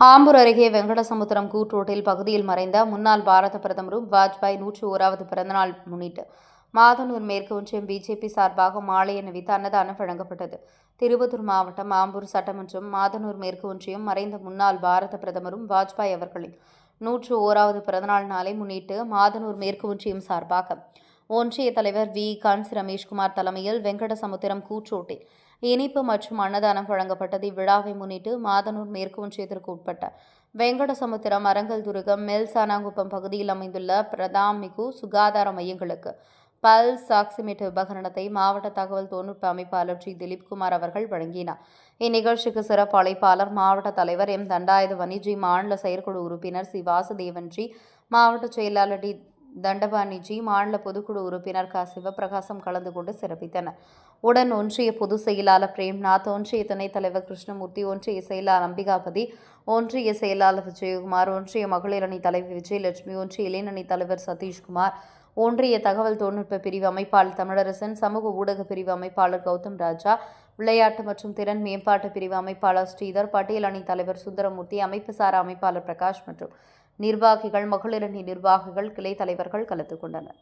ஆம்பூர் அருகே வெங்கடசமுத்திரம் கூட்ரோட்டில் பகுதியில் மறைந்த முன்னாள் பாரத பிரதமரும் வாஜ்பாய் நூற்றி ஓராவது பிறந்தநாள் முன்னிட்டு மாதனூர் மேற்கு ஒன்றியம் பிஜேபி சார்பாக மாலை அணிவித்து அன்னதானம் வழங்கப்பட்டது. திருப்பத்தூர் மாவட்டம் ஆம்பூர் சட்டமன்றம் மாதனூர் மேற்கு ஒன்றியம் மறைந்த முன்னாள் பாரத பிரதமரும் வாஜ்பாய் அவர்களின் நூற்று ஓராவது பிறந்தநாள் நாளை முன்னிட்டு மாதனூர் மேற்கு ஒன்றியம் சார்பாக ஒன்றிய தலைவர் வி. கான்சி ரமேஷ்குமார் தலைமையில் வெங்கடசமுத்திரம் கூற்றோட்டில் இனிப்பு மற்றும் அன்னதானம் வழங்கப்பட்டது. இவ்விழாவை முன்னிட்டு மாதனூர் மேற்கு ஒன்றியத்திற்கு உட்பட்ட வெங்கடசமுத்திரம் அரங்கல் துருகம் மெல்சானாங்குப்பம் பகுதியில் அமைந்துள்ள பிரதாமிகு சுகாதார மையங்களுக்கு பல்ஸ் ஆக்சிமீட்டர் உபகரணத்தை மாவட்ட தகவல் தொழில்நுட்ப அமைப்பாளர் ஜி திலீப்குமார் அவர்கள் வழங்கினார். இந்நிகழ்ச்சிக்கு சிறப்பு அழைப்பாளர் மாவட்ட தலைவர் எம். தண்டாயுதவனி ஜி. மாநில செயற்குழு உறுப்பினர் சி. வாசுதேவன் ஜி. மாவட்ட செயலாளர் டி. தண்டபாணிஜி மாநில பொதுக்குழு உறுப்பினர் க. சிவபிரகாசம் கலந்து கொண்டு சிறப்பித்தனர். உடன் ஒன்றிய பொதுச் செயலாளர் பிரேம்நாத் ஒன்றிய துணைத் தலைவர் கிருஷ்ணமூர்த்தி ஒன்றிய செயலாளர் அம்பிகாபதி ஒன்றிய செயலாளர் விஜயகுமார் ஒன்றிய மகளிர் அணி தலைவர் விஜயலட்சுமி ஒன்றிய இளைஞணி தலைவர் சதீஷ்குமார் ஒன்றிய தகவல் தொழில்நுட்ப பிரிவு அமைப்பாளர் தமிழரசன் சமூக ஊடக பிரிவு அமைப்பாளர் கௌதம் ராஜா விளையாட்டு மற்றும் திறன் மேம்பாட்டு பிரிவு அமைப்பாளர் ஸ்ரீதர் பட்டியல் அணி தலைவர் சுந்தரமூர்த்தி அமைப்புசாரா அமைப்பாளர் பிரகாஷ் மற்றும் நிர்வாகிகள் மகளிரணி நிர்வாகிகள் கிளை தலைவர்கள் கலந்து கொண்டனர்.